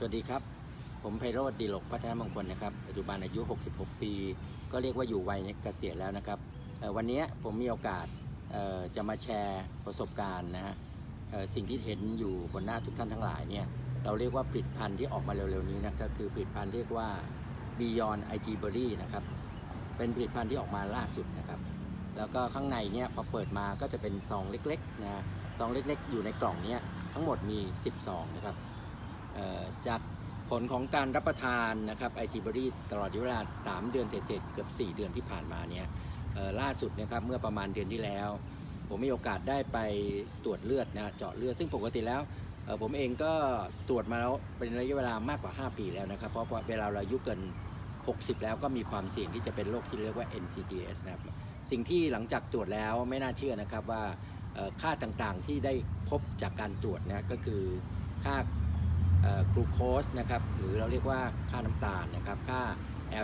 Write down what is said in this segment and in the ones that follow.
สวัสดีครับ ผมไพโรธดีหลกพัฒนมงคลนะครับ ปัจจุบันอายุ 66 ปี ก็เรียกว่าอยู่วัยเกษียณแล้วนะครับวันนี้ผมมีโอกาสจะมาแชร์ประสบการณ์นะฮะสิ่งที่เห็นอยู่บนหน้าทุกท่านทั้งหลายเนี่ย เราเรียกว่าผลิตภัณฑ์ที่ออกมาเร็วๆนี้นะก็คือผลิตภัณฑ์เรียกว่า Beyond IG Berry นะครับ เป็นผลิตภัณฑ์ที่ออกมาล่าสุดนะครับ แล้วก็ข้างในเนี่ยพอเปิดมาก็จะเป็นซองเล็กๆนะซองเล็กๆ อยู่ในกล่องเนี้ยทั้งหมดมี10ซองนะครับ จากผลของการรับประทานนะครับไอจีบรีตลอดเวลา 3 เดือนเศษๆเกือบ 4 เดือนที่ผ่านมาเนี่ยล่าสุดนะครับเมื่อประมาณเดือนที่แล้ว ผมมีโอกาสได้ไปตรวจเลือดนะเจาะเลือดซึ่งปกติแล้วผมเองก็ตรวจมาแล้วเป็นระยะเวลามากกว่า 5 ปีแล้วนะครับ เพราะว่าเวลาเราอายุเกิน 60 แล้วก็มีความเสี่ยงที่จะเป็นโรคที่เรียกว่า NCDs นะครับสิ่งที่หลังจากตรวจแล้วไม่น่าเชื่อนะครับว่าค่าต่างๆที่ได้พบจากการตรวจนะก็คือค่า กลูโคสนะครับหรือเราเรียกว่าค่าน้ำตาลนะครับค่า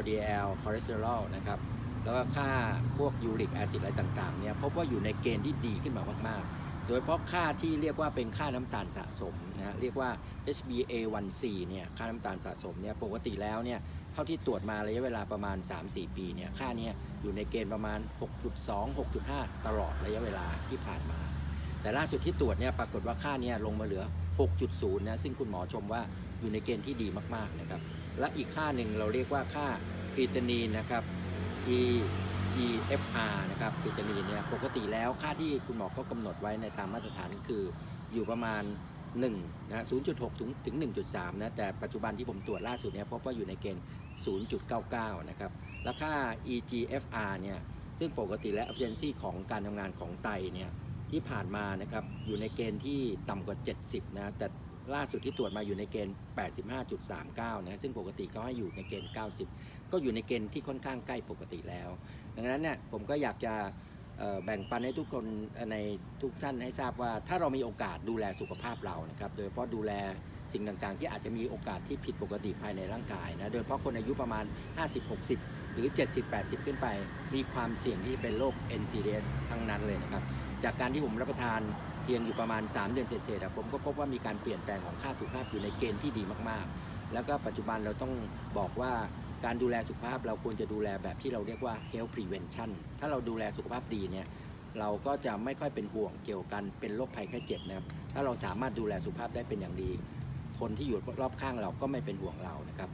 LDL คอเลสเตอรอลนะครับแล้วก็ค่าพวกยูริกแอซิดอะไรต่างๆเนี่ยพบว่าอยู่ในเกณฑ์ที่ดีขึ้นมามากๆ โดยเฉพาะค่าที่เรียกว่าเป็นค่าน้ำตาลสะสมนะฮะเรียกว่า HbA1c เนี่ยค่าน้ำตาลสะสมเนี่ยปกติแล้วเนี่ยเท่าที่ตรวจมาระยะเวลาประมาณ 3-4 ปีเนี่ยค่าเนี้อยู่ในเกณฑ์ประมาณ 6.2 6.5 ตลอดระยะเวลาที่ผ่านมา แต่ล่าสุดที่ตรวจเนี่ยปรากฏว่าค่าเนี้ลงมาเหลือ 6.0 นะ ซึ่งคุณหมอชมว่าอยู่ในเกณฑ์ที่ดีมากๆนะครับ และอีกค่าหนึ่งเราเรียกว่าค่าครีตนีนนะครับ EGFR นะครับครีตนีนเนี่ยปกติแล้วค่าที่คุณหมอก็กำหนดไว้ในตามมาตรฐานก็คืออยู่ประมาณ1นะ0.6 ถึงถึง 1.3 นะ แต่ปัจจุบันที่ผมตรวจล่าสุดเนี่ยพบว่าอยู่ในเกณฑ์ 0.99 นะครับ และค่า EGFR เนี่ย ซึ่งปกติแล้ว efficiency ของการทำงานของไตเนี่ย ที่ผ่านมานะครับอยู่ในเกณฑ์ที่ต่ำกว่า 70 นะแต่ล่าสุดที่ตรวจมาอยู่ในเกณฑ์ 85.39 นะซึ่งปกติเขาให้อยู่ในเกณฑ์ 90 ก็อยู่ในเกณฑ์ที่ค่อนข้างใกล้ปกติแล้ว ดังนั้นเนี่ยผมก็อยากจะแบ่งปันให้ทุกคนในทุกท่านให้ทราบว่า ถ้าเรามีโอกาสดูแลสุขภาพเรานะครับ โดยเฉพาะดูแลสิ่งต่างๆ ที่อาจจะมีโอกาสที่ผิดปกติภายในร่างกายนะ โดยเฉพาะคนอายุประมาณ 50-60 หรือ 70-80 ขึ้นไป มีความเสี่ยงที่จะเป็นโรค NCDs ทั้งนั้นเลยนะครับ จากการที่ผมรับประทานเพียงอยู่ประมาณ 3 เดือนเศษๆอะผมก็พบว่ามีการเปลี่ยนแปลงของค่าสุขภาพอยู่ในเกณฑ์ที่ดีมากๆ แล้วก็ปัจจุบันเราต้องบอกว่าการดูแลสุขภาพเราควรจะดูแลแบบที่เราเรียกว่า health prevention ถ้าเราดูแลสุขภาพดีเนี่ยเราก็จะไม่ค่อยเป็นห่วงเกี่ยวกันเป็นโรคภัยไข้เจ็บนะครับ ถ้าเราสามารถดูแลสุขภาพได้เป็นอย่างดี คนที่อยู่รอบข้างเราก็ไม่เป็นห่วงเรานะครับ